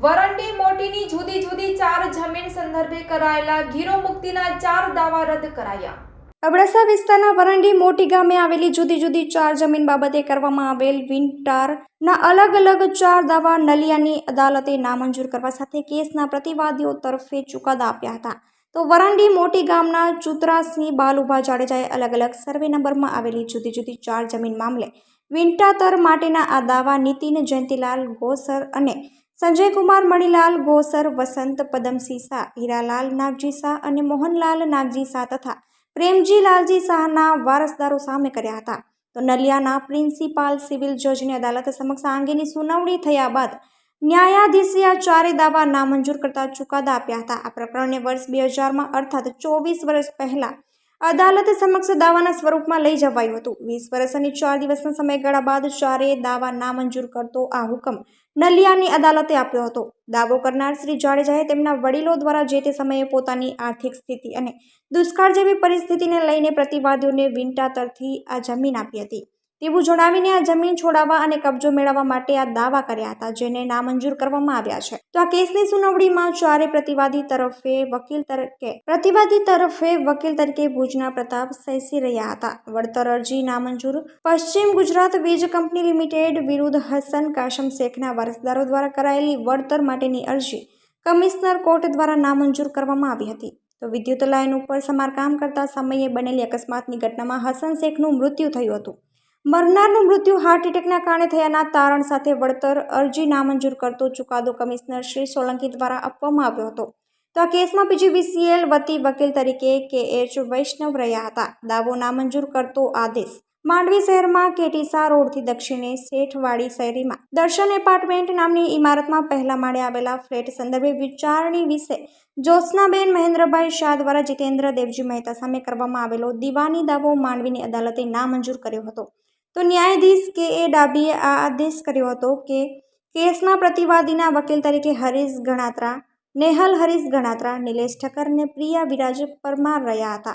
વરંડી મોટીની જુદી જુદી ચાર જમીન સંદર્ભે કરાયેલા ગીરો મુક્તિના ચાર દાવા રદ કરાયા. અબડાસા વિસ્તારના વરંડી મોટી ગામે આવેલી જુદી જુદી ચાર જમીન બાબતે કરવામાં આવેલ વિન્ટાર અલગ અલગ ચાર દાવા નલિયાની અદાલતે નામંજૂર કરવા સાથે કેસના પ્રતિવાદીઓ તરફે ચુકાદા આપ્યા હતા. તો વરંડી મોટી ગામના ચુતરાસિંહ બાલુભા જાડેજાએ અલગ અલગ સર્વે નંબરમાં આવેલી જુદી જુદી ચાર જમીન મામલે વિંટાતર માટેના આ દાવા નીતિન જયંતિલાલ ગોસર અને સંજયકુમાર મણિલાલ, ગોસર, વસંત, પદમસિંહ શાહ, હીરાલાલ નાગજી શાહ અને મોહનલાલ નાગજી શાહ તથા પ્રેમજી લાલજી શાહના વારસદારો સામે કર્યા હતા. તો નલિયાના પ્રિન્સિપાલ સિવિલ જજની અદાલત સમક્ષ આ અંગેની સુનાવણી થયા બાદ ન્યાયાધીશે આ ચારે દાવા નામંજૂર કરતા ચુકાદા આપ્યા હતા. આ પ્રકરણને વર્ષ બે હજારમાં અર્થાત ચોવીસ વર્ષ પહેલા અદાલત સમક્ષ દાવાના સ્વરૂપમાં લઈ જવાયું હતું. વીસ વર્ષ અને ચાર દિવસના સમયગાળા બાદ ચારે દાવા નામંજૂર કરતો આ હુકમ નલિયાની અદાલતે આપ્યો હતો. દાવો કરનાર શ્રી જાડેજાએ તેમના વડીલો દ્વારા જે તે સમયે પોતાની આર્થિક સ્થિતિ અને દુષ્કાળ જેવી પરિસ્થિતિને લઈને પ્રતિવાદીઓને વિંટાતરથી આ જમીન આપી હતી. તેવું જણાવીને આ જમીન છોડાવવા અને કબજો મેળવવા માટે આ દાવા કર્યા હતા, જેને નામંજૂર કરવામાં આવ્યા છે. તો આ કેસની સુનાવણીમાં ચારે પ્રતિવાદી તરફે વકીલ તરીકે, પ્રતિવાદી તરફે વકીલ તરીકે ભુજના પ્રતાપ સૈસી રહ્યા હતા. વળતર અરજી નામંજૂર, પશ્ચિમ ગુજરાત વીજ કંપની લિમિટેડ વિરુદ્ધ હસન કાશમ શેખના વારસદારો દ્વારા કરાયેલી વળતર માટેની અરજી કમિશનર કોર્ટ દ્વારા નામંજૂર કરવામાં આવી હતી. તો વિદ્યુત લાઇન ઉપર સમારકામ કરતા સમયે બનેલી અકસ્માતની ઘટનામાં હસન શેખનું મૃત્યુ થયું હતું. મરનારનું મૃત્યુ હાર્ટ એટેકના કારણે થયાના તારણ સાથે વળતર અરજી નામંજૂર કરતો ચુકાદો કમિશનર શ્રી સોલંકી દ્વારા આપવામાં આવ્યો હતો. તો આ કેસમાં પીજીવીસીએલ વતી વકીલ તરીકે કે એચ વૈષ્ણવ રહ્યા હતા. દાવો નામંજૂર કરતો આદેશ માંડવી શહેરમાં કેટીસા રોડથી દક્ષિણે શેઠવાડી શેરીમાં દર્શન એપાર્ટમેન્ટ નામની ઇમારતમાં પહેલા માળે આવેલા ફ્લેટ સંદર્ભે વિચારણી વિશે જ્યોત્સનાબેન મહેન્દ્રભાઈ શાહ દ્વારા જીતેન્દ્ર દેવજી મહેતા સામે કરવામાં આવેલો દીવાની દાવો માંડવીની અદાલતે નામંજૂર કર્યો હતો. તો ન્યાયાધીશ કે એ ડાબીએ આ આદેશ કર્યો હતો કે કેસના પ્રતિવાદીના વકીલ તરીકે હરીશ ગણાત્રા, નેહલ હરીશ ગણાત્રા, નિલેશ ઠક્કર અને પ્રિયા વિરાજ પરમાર રહ્યા હતા.